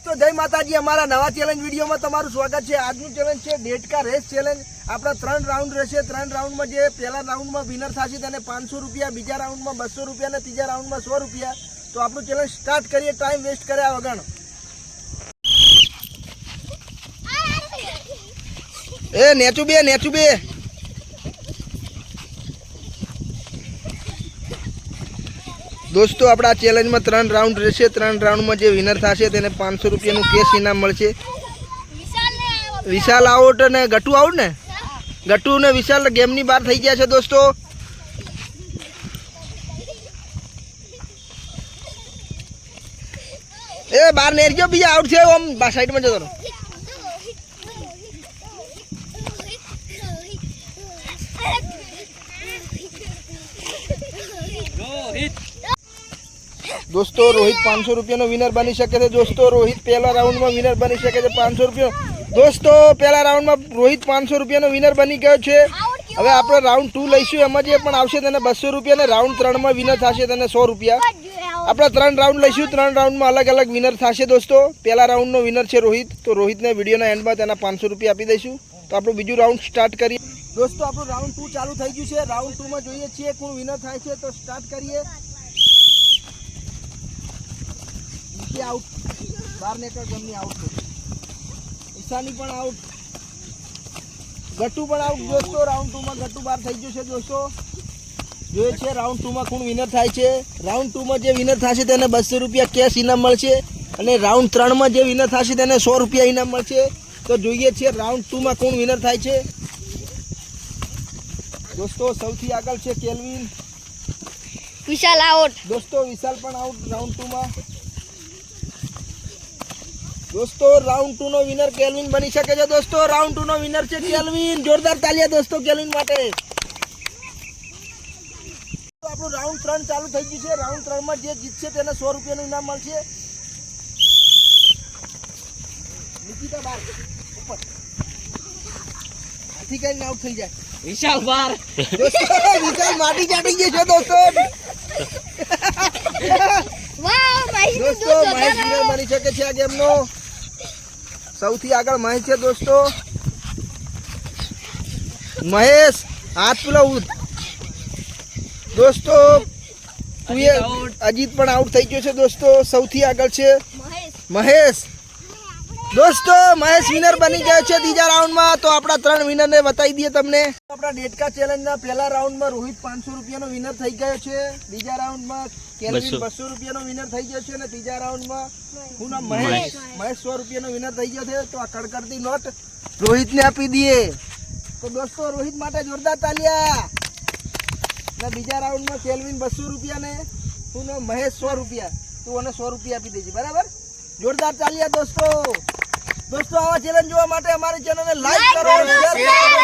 દોસ્તો, જય માતાજી. અમારા નવા ચેલેન્જ વિડીયોમાં તમારું સ્વાગત છે. આજનું ચેલેન્જ છે ડેટકા રેસ ચેલેન્જ આપણા ત્રણ રાઉન્ડ રહેશે. ત્રણ રાઉન્ડમાં જે પહેલા રાઉન્ડમાં વિનર થશે તેને પાંચસો રૂપિયા, બીજા રાઉન્ડમાં બસો રૂપિયા અને ત્રીજા રાઉન્ડમાં સો રૂપિયા. તો આપણું ચેલેન્જ સ્ટાર્ટ કરીએ. ટાઈમ વેસ્ટ કર્યા વગર એ નેચું બે નેચું બે દોસ્તો, આપણા ચેલેન્જમાં ત્રણ રાઉન્ડ રહેશે. ત્રણ રાઉન્ડમાં જે વિનર થશે તેને પાંચસો રૂપિયાનું કેશ ઇનામ મળશે. વિશાલ આઉટ અને ગટુ આઉટ ને? ગટુ ને વિશાલ ગેમની બહાર થઈ ગયા છે દોસ્તો. એ બહાર નેર ગયો, બીજા આઉટ છે, આમ સાઈડમાં જતો દોસ્તો, રોહિત પાંચસો રૂપિયાનો વિનર બની શકે છે. દોસ્તો, રોહિત પહેલા રાઉન્ડમાં વિનર બની શકે છે પાંચસો રૂપિયા. દોસ્તો, પહેલા રાઉન્ડમાં રોહિત પાંચસો રૂપિયાનો વિનર બની ગયો છે. હવે આપણે રાઉન્ડ ટુ લઈશું. એમાં જે પણ આવશે તેને બસો રૂપિયા અને રાઉન્ડ ત્રણમાં વિનર થશે તેને સો રૂપિયા. આપણે ત્રણ રાઉન્ડ લઈશું. ત્રણ રાઉન્ડમાં અલગ અલગ વિનર થશે દોસ્તો. પહેલા રાઉન્ડનો વિનર છે રોહિત. તો રોહિતને વિડીયોના એન્ડમાં તેના પાંચસો રૂપિયા આપી દઈશું. તો આપણું બીજું રાઉન્ડ સ્ટાર્ટ કરીએ. દોસ્તો, આપણું રાઉન્ડ ટુ ચાલુ થઈ ગયું છે. રાઉન્ડ ટુમાં જોઈએ છીએ કોણ વિનર થાય છે. તો સ્ટાર્ટ કરીએ. નીચે આઉટ બાર નેકર ગમની આઉટ ઈશાની પણ આઉટ ગટ્ટુ પણ આઉટ દોસ્તો રાઉન્ડ ટુમાં ગટ્ટુ બાર થઈ ગયું છે દોસ્તો જોઈએ છે રાઉન્ડ ટુમાં કોણ વિનર થાય છે. રાઉન્ડ ટુમાં જે વિનર થશે તેને બસો રૂપિયા કેશ ઇનામ મળશે અને રાઉન્ડ ત્રણમાં જે વિનર થશે તેને સો રૂપિયા ઇનામ મળશે. તો જોઈએ છે રાઉન્ડ ટુમાં કોણ વિનર થાય છે. દોસ્તો સૌથી આગળ છે કેલ્વિન વિશાલ આઉટ દોસ્તો વિશાલ પણ આઉટ રાઉન્ડ ટુમાં દોસ્તો રાઉન્ડ ટુ નો વિનર કેલ્વિન બની શકે છે દોસ્તો. રાઉન્ડ ટુ નો વિનર છે કેલ્વિન. જોરદાર તાલિયા દોસ્તો કેલ્વિન માટે. આપણું રાઉન્ડ ત્રણ ચાલુ થઈ ગયું છે. રાઉન્ડ ત્રણમાં જે જીતશે તેને સો રૂપિયાનું ઇનામ મળશે. નિકિતા બાર ઉપર. આઉટ થઈ જાય. વિશાલ બાર. વિશાલ માટી ચાટી ગયો છે દોસ્તો. વાવ મહેશ દોસ્તો મહેશ વિનર બની શકે છે આ ગેમનો. સૌથી આગળ મહેશ છે દોસ્તો. મહેશ હાથ પેલો દોસ્તો તું અજીત અજીત પણ આઉટ થઈ ગયો છે દોસ્તો. સૌથી આગળ છે મહેશ. મહેશ. દોસ્તો મહેશ વિનર બની ગયો છે ત્રીજા રાઉન્ડમાં. તો આપણા ત્રણ વિનરને બતાવી દઈએ તમને. આપણા ડેટકા ચેલેન્જના પહેલા રાઉન્ડમાં રોહિત પાંચસો રૂપિયાનો વિનર થઈ ગયો છે. બીજા રાઉન્ડમાં કેલ્વિન બસો. રૂપિયાનો વિનર થઈ ગયો છે અને ત્રીજા રાઉન્ડમાં હું નામ મહેશ. મહેશ. સો રૂપિયાનો વિનર થઈ ગયો છે. તો આ કડકડતી નોટ રોહિતને આપી દઈએ. તો દોસ્તો રોહિત માટે જોરદાર તાલિયા. અને બીજા રાઉન્ડમાં કેલ્વિન બસો રૂપિયા ને હું નામ મહેશ સો રૂપિયા. તું મને સો રૂપિયા આપી દેજે. બરાબર? જોરદાર ચાલ્યા દોસ્તો. દોસ્તો આવા ચેલેન્જ જોવા માટે અમારી ચેનલને લાઈક કરો શેર કરો